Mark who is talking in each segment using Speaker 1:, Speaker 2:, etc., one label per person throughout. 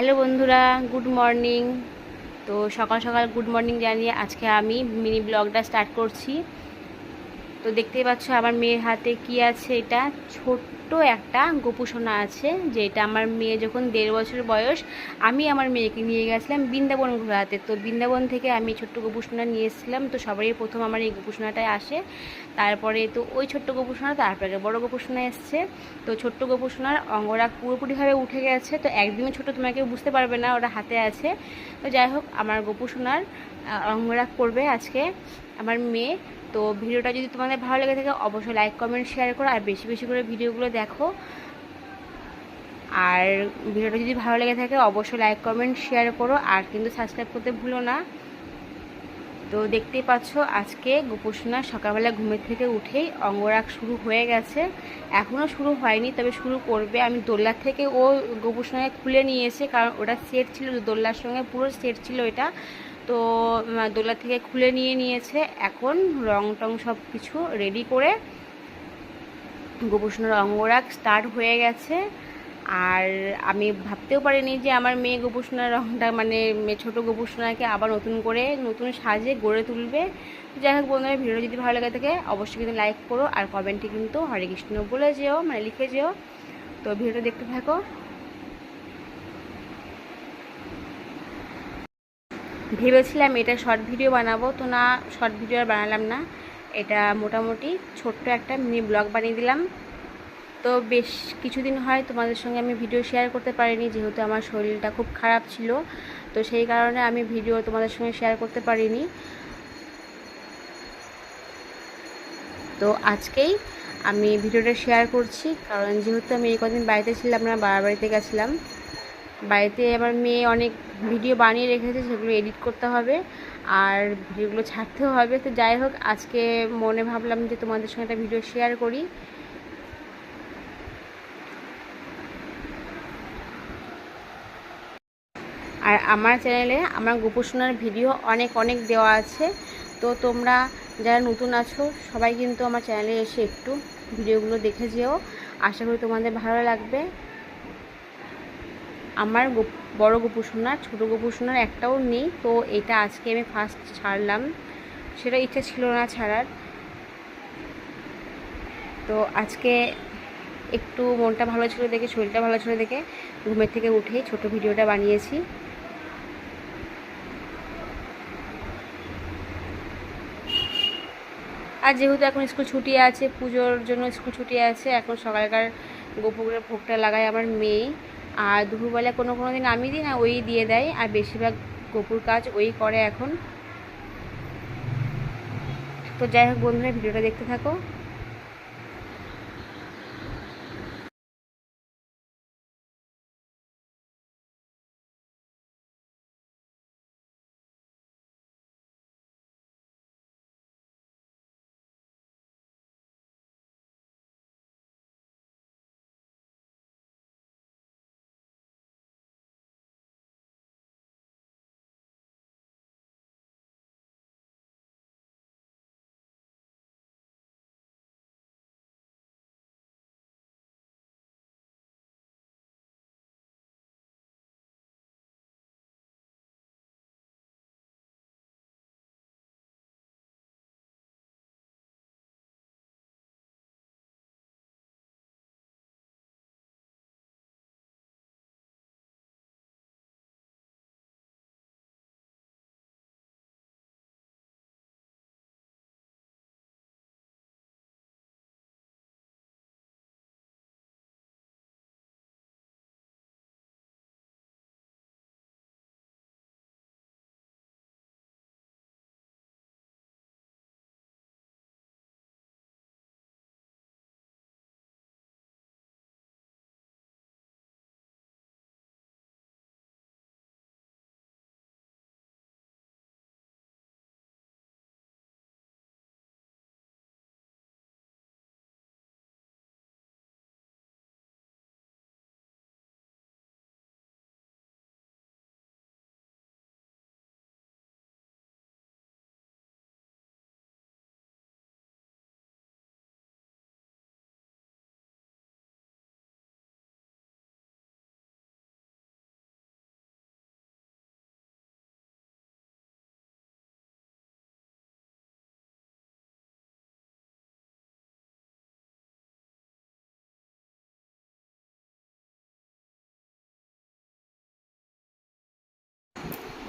Speaker 1: Hello বন্ধুরা, good morning. তো সকাল সকাল গুড মর্নিং জানিয়ে আজকে আমি মিনি ব্লগটা স্টার্ট করছি। তো দেখতেই পাচ্ছ আমার মেয়ের হাতে কি আছে এটা? ছোট্ট একটা গোপুসোনা আছে, যেটা আমার মেয়ে যখন দেড় বছর বয়স, আমি আমার মেয়েকে নিয়ে গেছিলাম বৃন্দাবন ঘোরাতে। তো বৃন্দাবন থেকে আমি ছোট্ট গোপুসোনা নিয়ে এসেছিলাম। তো সবারই প্রথম আমার এই গোপুসোনাটাই আসে। তারপরে তো ওই ছোট্ট গোপুসোনা, তারপরে বড় গোপুসোনা এসছে। তো ছোট্ট গোপুসোনার অঙ্গরাগ পুরোপুরিভাবে উঠে গেছে। তো একদিনও ছোট তোমাকে বুঝতে পারবে না, ওরা হাতে আছে। তো যাই হোক, আমার গোপুসোনার অঙ্গরাগ করবে আজকে। আমার মেয়ে তো ভিডিওটা যদি তোমাদের ভালো লেগে থাকে, অবশ্যই লাইক কমেন্ট শেয়ার করো, আর বেশি বেশি করে ভিডিওগুলো দেখো। আর ভিডিওটা যদি ভালো লেগে থাকে, অবশ্যই লাইক কমেন্ট শেয়ার করো, আর কিন্তু সাবস্ক্রাইব করতে ভুলো না। তো দেখতেই পাচ্ছ, আজকে গোপুসোনা সকালবেলা ঘুমের থেকে উঠেই অঙ্গরাগ শুরু হয়ে গেছে। এখনও শুরু হয়নি, তবে শুরু করবে। আমি দোল্লার থেকে ও গোপুসোনাকে খুলে নিয়েছে কারণ ওটা সেট ছিল দোল্লার সঙ্গে পুরো সেট ছিল এটা। তো দোলা থেকে খুলে নিয়ে নিয়েছে। এখন রং টং সব কিছু রেডি করে গোপুসোনার অঙ্গরাগ স্টার্ট হয়ে গেছে। আর আমি ভাবতেও পারিনি যে আমার মেয়ে গোপুসোনার রংটা মানে ছোটো গোপুসোনাকে আবার নতুন করে, নতুন সাজে গড়ে তুলবে। যাই হোক বন্ধুরা ভিডিও যদি ভালো লাগে থাকে, অবশ্যই কিন্তু লাইক করো। আর কমেন্টে কিন্তু হরে কৃষ্ণ বলে যেও মানে লিখে যেও। তো ভিডিওটা দেখতে থাকো। ভেবেছিলাম এটা শর্ট ভিডিও বানাবো, তো না শর্ট ভিডিও আর বানালাম না। এটা মোটামুটি ছোট্ট একটা মিনি ব্লগ বানিয়ে দিলাম। তো বেশ কিছুদিন হয় তোমাদের সঙ্গে আমি ভিডিও শেয়ার করতে পারিনি, যেহেতু আমার শরীরটা খুব খারাপ ছিল। তো সেই কারণে আমি ভিডিও তোমাদের সঙ্গে শেয়ার করতে পারিনি। তো আজকেই আমি ভিডিওটা শেয়ার করছি, কারণ যেহেতু আমি এই কদিন বাড়িতে ছিলাম না, বাবার বাড়িতে গেছিলাম বাড়িতে আমার মেয়ে অনেক ভিডিও বানিয়ে রেখেছে, সেগুলো এডিট করতে হবে আর ভিডিওগুলো ছাড়তেও হবে। তো যাই হোক, আজকে মনে ভাবলাম যে তোমাদের সঙ্গে একটা ভিডিও শেয়ার করি। আর আমার চ্যানেলে আমার গোপোষণার ভিডিও অনেক অনেক দেওয়া আছে। তো তোমরা যারা নতুন আছো, সবাই কিন্তু আমার চ্যানেলে এসে একটু ভিডিওগুলো দেখে যেও। আশা করি তোমাদের ভালো লাগবে। আমার বড় গোপুসোনার ছোটো গোপুসোনার একটাও নেই। তো এটা আজকে আমি ফার্স্ট ছাড়লাম। সেটা ইচ্ছা ছিল না ছাড়ার। তো আজকে একটু মনটা ভালো ছিল দেখে, শরীরটা ভালো ছিল দেখে ঘুমের থেকে উঠেই ছোট ভিডিওটা বানিয়েছি। আর যেহেতু এখন স্কুল ছুটি আছে, পুজোর জন্য স্কুল ছুটি আছে, এখন সকালকার গোপুরের ভোগটা লাগায় আমার মেয়ে। আর দুপুরবেলা কোনো কোনো দিন আমি দিই না, ওই দিয়ে দেয়। আর বেশিরভাগ গপুর কাজ ওই করে এখন। তো যাই হোক বন্ধুরা, ভিডিওটা দেখতে থাকো।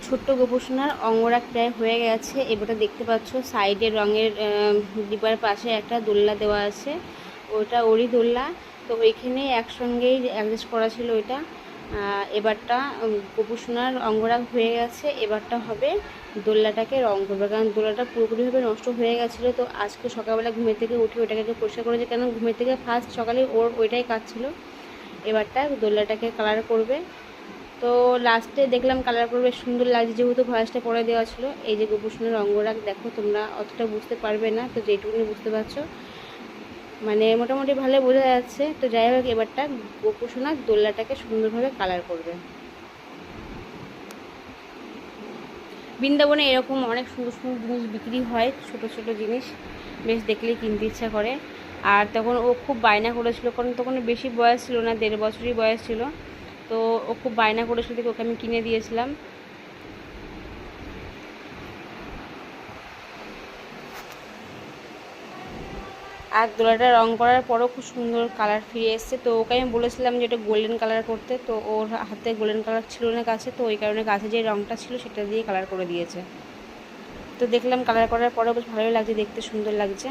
Speaker 1: ছোট্ট গোপোষণার অঙ্গরাগ প্রায় হয়ে গেছে। এবারটা দেখতে পাচ্ছ, সাইডে রঙের ডিবার পাশে একটা দোল্লা দেওয়া আছে। ওটা ওরই দোল্লা তো ওইখানে একসঙ্গেই অ্যাডজাস্ট করা ছিল ওইটা। এবারটা গোপোষণার অঙ্গরাগ হয়ে গেছে। এবারটা হবে দোল্লাটাকে রং করবে। কারণ দোল্লাটা পুরোপুরিভাবে নষ্ট হয়ে গেছিল। তো আজকে সকালবেলা ঘুমের থেকে উঠে ওইটাকে একটু পরিষ্কার করেছে। কেন? ঘুমের থেকে ফার্স্ট সকালে ওর ওইটাই কাজ ছিল। এবারটা দোল্লাটাকে কালার করবে। তো লাস্টে দেখলাম কালার করবে সুন্দর লাগছে, যেহেতু ভয়েসটা পরে দেওয়া ছিল, এই যে গোপুষণের অঙ্গরাগ দেখো তোমরা অতটা বুঝতে পারবে না, তো যেটুকুনি বুঝতে পারছ। মানে মোটামুটি ভালো বোঝা যাচ্ছে, তো যাই হোক, এবারটা গোপুষণার দোল্লাটাকে সুন্দরভাবে কালার করবে। বৃন্দাবনে এরকম অনেক সুন্দর সুন্দর জিনিস বিক্রি হয়, ছোট ছোট জিনিস, বেশ দেখলেই কিনতে ইচ্ছা করে। আর তখন ও খুব বায়না করেছিল, কারণ তখন বেশি বয়স ছিল না, দেড় বছরই বয়স ছিল। তো ও খুব বায়না করেছিল দেখে ওকে আমি কিনে দিয়েছিলাম। আর দোলাটা রং করার পরও খুব সুন্দর কালার ফিরে এসছে। তো ওকে আমি বলেছিলাম যে এটা গোল্ডেন কালার করতে। তো ওর হাতে গোল্ডেন কালার ছিল না কাছে তো ওই কারণে কাছে যে রংটা ছিল সেটা দিয়ে কালার করে দিয়েছে। তো দেখলাম কালার করার পরেও বেশ ভালোই লাগছে, দেখতে সুন্দর লাগছে।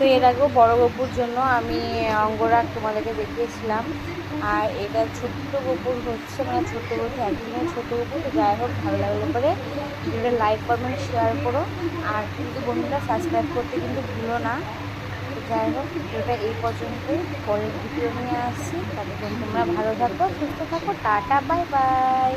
Speaker 1: তো এর আগেও বড় গপুর জন্য আমি অঙ্গরাগ তোমাদেরকে দেখিয়েছিলাম। আর এটা ছোট্ট গপুর হচ্ছে মানে ছোট্ট বলতে একদিনের ছোট্ট গপুর। তো যাই হোক, ভালো লাগলে পরে ভিডিওটা লাইক কমেন্ট শেয়ার করো। আর কিন্তু বন্ধুরা সাবস্ক্রাইব করতে কিন্তু ভুলো না। তো যাই হোক, ভিডিওটা এই পর্যন্তই। পরের ভিডিও নিয়ে আসছি। ততক্ষণ তোমরা ভালো থাকো, সুস্থ থাকো। Tata bye bye